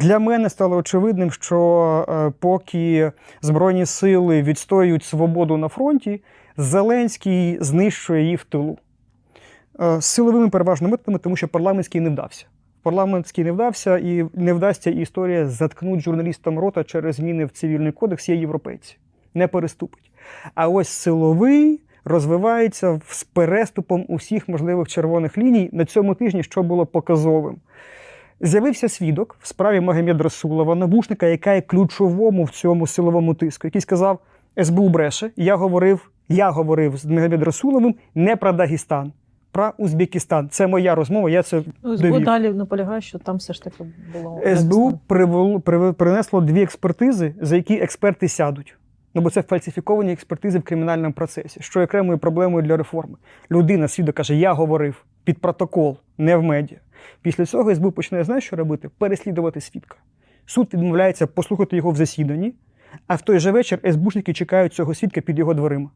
Для мене стало очевидним, що е, поки Збройні сили відстоюють свободу на фронті, Зеленський знищує її в тилу. Е, силовими переважно методами, тому що парламентський не вдався. Парламентський не вдався і не вдасться історія заткнуть журналістам рота через зміни в цивільний кодекс є європейці. Не переступить. А ось силовий розвивається з переступом усіх можливих червоних ліній на цьому тижні, що було показовим. З'явився свідок в справі Магомед Расулова, набушника, яка є ключовому в цьому силовому тиску, який сказав: СБУ бреше. Я говорив, я говорив з Магомед Расуловим не про Дагестан, про Узбекистан. Це моя розмова. Я це Ну, СБУ довів. далі наполягає, що там все ж таки було СБУ привело, приве- принесло дві експертизи, за які експерти сядуть. Ну, бо це фальсифіковані експертизи в кримінальному процесі, що є окремою проблемою для реформи. Людина, свідок каже, я говорив під протокол, не в медіа. Після цього СБУ почне знаєш, що робити? Переслідувати свідка. Суд відмовляється послухати його в засіданні, а в той же вечір СБУшники чекають цього свідка під його дверима.